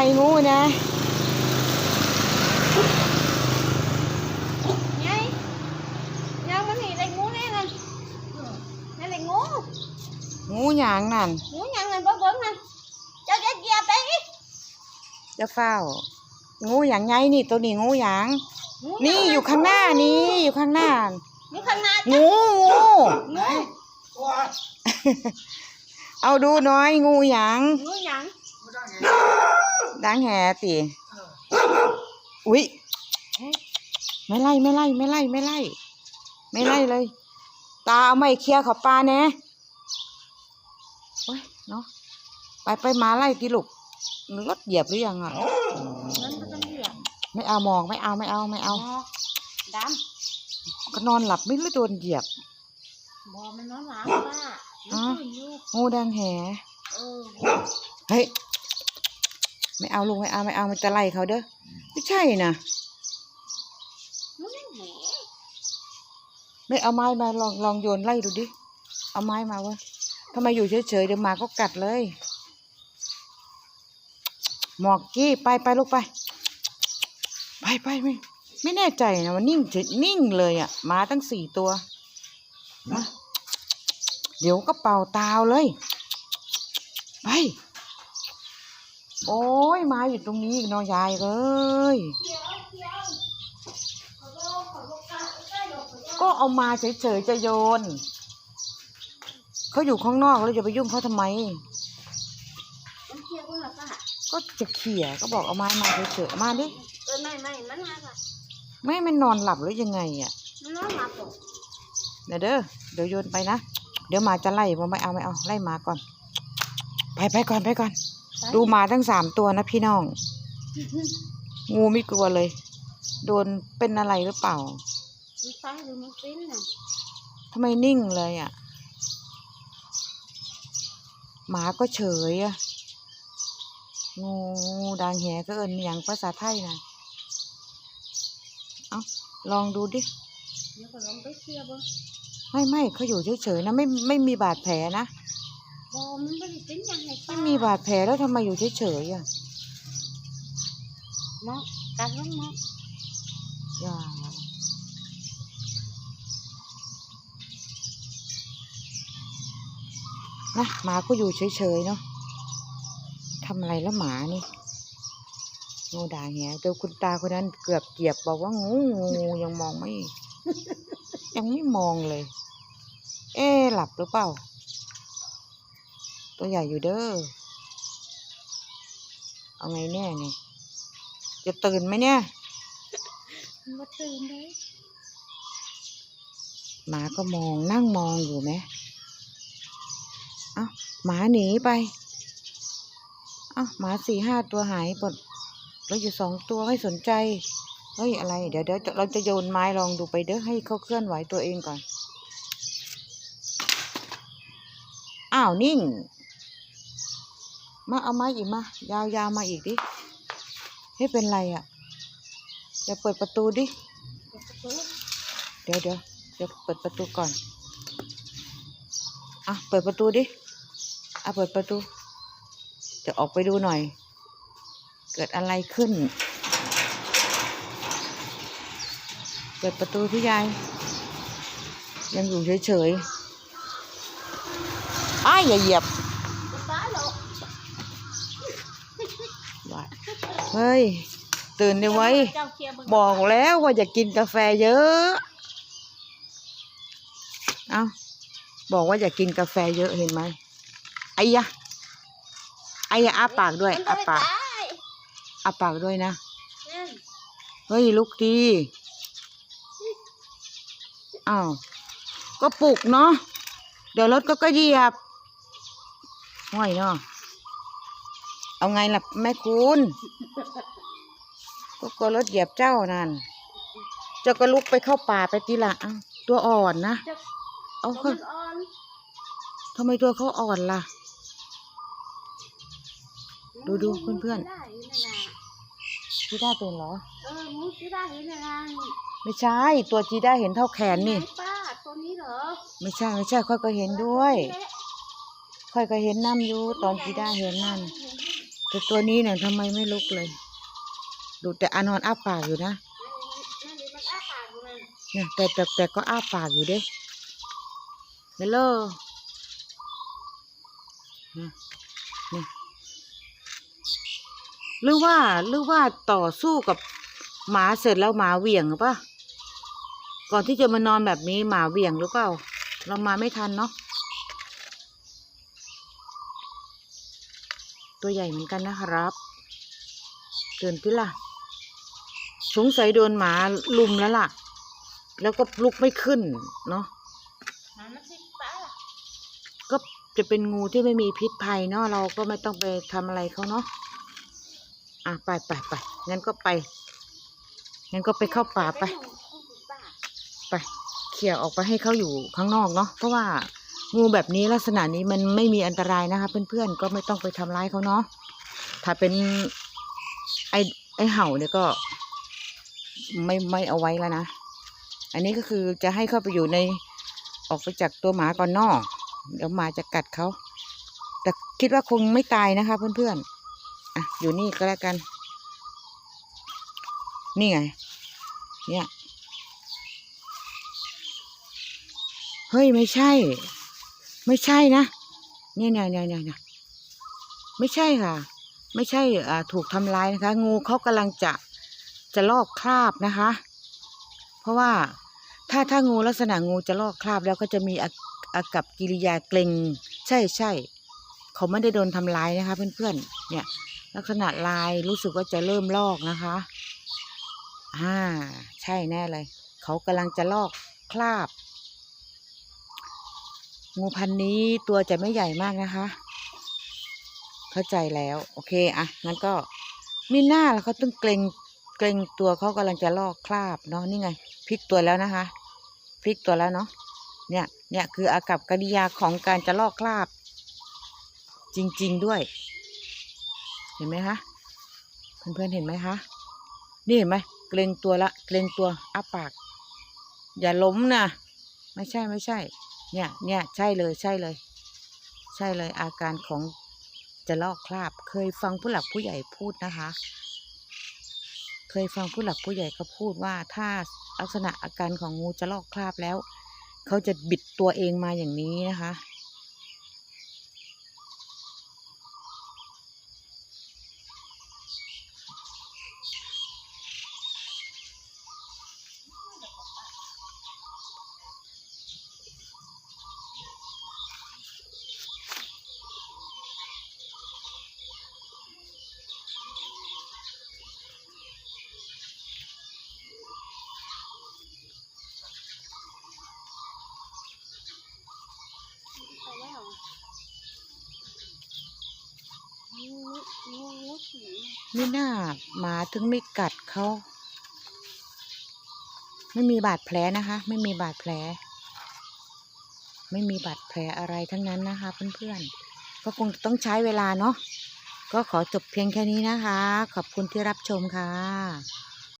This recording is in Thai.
ล่งูนะไงยังมันนี่ได้งูแน่เลยนี่ได้งูงูหยางนั่นงูยังไงบ่เบิ่งนะเจ้าจะเหยียบได้จะเฝ้างูหยางไงนี่ตัวนี้งูหยางงูนี่อยู่ข้างหน้านี่อยู่ข้างหน้านี่ข้างหน้างูงูงูเอาดูหน้อยงูหยางงูยัง ดังแหติอุ๊ยไม่ไล่ไม่ไล่ไม่ไล่ไม่ไล่ ไม่ไล่เลย ตาเอาไม่เคลียร์เขาปลาแน่โอ้ยเนาะไปไปหมาไล่ทีลูกรถเหยียบหรือยังอะมันบ่ต้องเหยียบไม่เอามองไม่เอาไม่เอาไม่เอาดก็นอนหลับไม่รู้โดนเหยียบำบ่มันนอนหลับป้าอ๋อมันตื่นอยู่งูดังแหเออเฮ้ย ไม่เอาลูกไม่เอาไม่เอามันจะไล่เขาเด้อไม่ใช่นะงูนั่นแหละไม่เอาไม้มาลองลองโยนไล่ดูดิ เอาไม้มาวะทำไมอยู่เฉยๆเดี๋ยวหมาก็กัดเลย หมอกกี้ไปไปลูกไป ไปไปไม่ไม่แน่ใจนะมันนิ่งเฉยนิ่งเลยอะหมาตั้งสี่ตัวมาเดี๋ยวก็เป่าตาวเลย ไป โอ้ยหมาอยู่ตรงนี้อีกเนอยายเลยก็เอามาเฉยๆจะโยน เขาอยู่ข้างนอกแล้วจะไปยุ่งเขาทำไมมันเคี้ยวเพิ่งหลับป้าก็จะเขี่ยก็บอกเอาไม้มาเฉยๆเอามาดิเออไม่ไม่มันหลับอะไม่ให้มันนอนหลับหรือยังไงอะมันนอนหลับตกเดี๋ยวเด้อเดี๋ยวโยนไปนะ เดี๋ยวหมาจะไล่บ่ไม่เอาไม่เอาไล่หมาก่อน ไปไปก่อนไปก่อน ดูหมาทั้งสามตัวนะพี่น้อง งูไม่กลัวเลย โดนเป็นอะไรหรือเปล่ามันตายหรือมันเป็นน่ะทำไมนิ่งเลยอะ หมาก็เฉยอะ งูงูดังแหก็เอินอย่างภาษาไทยนะเอาลองดูดิเดี๋ยวก็ลองไปเคี้ยวเบ่งไม่ไม่เขาอยู่เฉยๆนะไม่ไม่มีบาดแผลนะ บ่มันบ่ได้เป็นหยังไงป้าไม่มีบาดแผลแล้วทำไมอยู่เฉยๆอะหมอกัดลงหมออย่านะหมาก็อยู่เฉยๆเนาะทำอะไรแล้วหมานี่งูด่างแหเจอคุณตาคนนั้นเกือบเหยียบบอกว่างูงูยังมองไม่ ยังไม่มองเลย เอ๊ะหลับหรือเปล่า ตัวใหญ่อยู่เด้อ เอาไงแน่เนี่ย จะตื่นไหมเนี่ยมันบ่ตื่นเลยหมาก็มองนั่งมองอยู่ไหม เอ้าหมาหนีไป เอ้าหมาสี่ห้าตัวหายหมดแล้วอยู่สองตัวไม่สนใจ เฮ้ยอะไร เดี๋ยวเดี๋ยวเราจะโยนไม้ลองดูไปเด้อให้เขาเคลื่อนไหวตัวเองก่อน อ้าว นิ่ง มาเอาไม้อีกมายาวยาวมาอีกดิให้เป็นไรอะ่ะเดี๋ยวเปิดประตูดิเดี๋ยวเดเดี๋ยวเดี๋ยวเดี๋ยวเปิดประตูก่อนอะเปิดประตูดิอะเปิดประตูจะออกไปดูหน่อย เกิดอะไรขึ้น เปิดประตูพี่ยาย ยังอยู่เฉยๆอ้ายอย่าเหยียบ ป้าหรอก ว่า เฮ้ย ตื่นได้ไว้ยเจ้าเคี้ยวเบิ่งบอกแล้วว่าอย่ากินกาแฟเยอะ เอาบอกว่าอย่ากินกาแฟเยอะเห็นไหมไอ้ยะไอ้ยะอ้าปากด้วยมันบ่อ้าได้ปากตายอ้าปากด้วยนะนั่นเฮ้ยลุกดีอ้าวก็ปลุกเนาะเดี๋ยวรถก็ก็เหยียบห้อยเนาะ เอาไงล่ะแม่คุณก็กลัวรถเหยียบเจ้านั่นเจ้าก็ลุกไปเข้าป่าไปทีละอ้าวตัวอ่อนนะเจ้าเอาตัวเขามันอ่อนทำไมตัวเขาอ่อนล่ะ ดูดูเพื่อนๆได้อยู่นั่นน่ะจีด้าตื่นเหรอเออมูสิได้อยู่นั่นน่ะไม่ใช่ ตัวจีด้าเห็นเท่าแขนนี่ไหป้าตัวนี้เหรอไม่ใช่ไม่ใช่ค่อยก็เห็นด้วย ค่อยก็เห็นน้ำอยู่ตอนจีด้าเห็นนั่น แต่ตัวนี้เนี่ยทำไมไม่ลุกเลย ดูแต่อานอนอ้าปากอยู่นะนั่นนี่มันอ้าปากอยู่นะนเนี่ยแต่แต่แต่ก็อ้าปากอยู่เด้เฮลโลนี่นี่หรือว่าหรือว่าต่อสู้กับหมาเสร็จแล้วหมาเหวี่ยงหรือปะก่อนที่จะมานอนแบบนี้หมาเหวี่ยงหรือเปล่า เรามาไม่ทันเนาะ ตัวใหญ่เหมือนกันนะครับเตือนที่ล่ะ สงสัยโดนหมาลุมแล้วล่ะ แล้วก็ลุกไม่ขึ้น เนาะหามันสิป้าล่ะก็จะเป็นงูที่ไม่มีพิษภัยเนาะเราก็ไม่ต้องไปทำอะไรเขาเนาะอะไปไปไปงั้นก็ไปงั้นก็ไปเข้าป่าไป ไปเขี่ยออกไปให้เขาอยู่ข้างนอกเนาะเพราะว่า งูแบบนี้ลักษณะนี้มันไม่มีอันตรายนะคะ เพื่อนๆก็ไม่ต้องไปทำร้ายเขาเนาะถ้าเป็นไอไอเห่าเนี่ยก็ไม่ไม่เอาไว้แล้วนะ อันนี้ก็คือจะให้เข้าไปอยู่ในออกไปจากตัวหมาก่อนนอกเดี๋ยวหมาจะกัดเขา แต่คิดว่าคงไม่ตายนะคะ เพื่อนๆอะอยู่นี่ก็แล้วกัน นี่ไง เนี่ย เฮ้ย ไม่ใช่ ไม่ใช่นะเนี่ยเนี่ยเนี่ยเนี่ยไม่ใช่ค่ะ ไม่ใช่อ่าถูกทำร้ายนะคะ งูเขากำลังจะจะลอกคราบนะคะ เพราะว่าถ้าถ้างูลักษณะงูจะลอกคราบแล้วก็จะมีอากับกิริยาเกร็ง ใช่ใช่เขาไม่ได้โดนทำร้ายนะคะ เพื่อนๆเนี่ย ลักษณะลายรู้สึกว่าจะเริ่มลอกนะคะอ่าใช่แน่เลย เขากำลังจะลอกคราบ งูพันนี้ตัวจะไม่ใหญ่มากนะคะ เข้าใจแล้ว โอเคอะงั้นก็มีหน้าแล้วเขาต้องเกรงเกรงตัวเขากำลังจะลอกคราบเนาะนี่ไงพลิกตัวแล้วนะคะพลิกตัวแล้วเนาะเนี่ยเนี่ยคืออากับกิริยาของการจะลอกคราบ จริง ๆด้วย เห็นไหมคะเพื่อนๆเห็นไหมคะนี่เห็นไหมเกรงตัวละเกรงตัวอ้าปาก อย่าล้มนะไม่ใช่ไม่ใช่ เนี่ยเนี่ยใช่เลยใช่เลย ใช่เลยอาการของจะลอกคราบ เคยฟังผู้หลักผู้ใหญ่พูดนะคะ เคยฟังผู้หลักผู้ใหญ่เขาพูดว่าถ้าลักษณะอาการของงูจะลอกคราบแล้ว เขาจะบิดตัวเองมาอย่างนี้นะคะ ไม่น่าหมาถึงไม่กัดเขา ไม่มีบาดแผลนะคะ ไม่มีบาดแผล ไม่มีบาดแผลอะไรทั้งนั้นนะคะ เพื่อนๆ ก็คงต้องใช้เวลาเนาะ ก็ขอจบเพียงแค่นี้นะคะ ขอบคุณที่รับชมค่ะ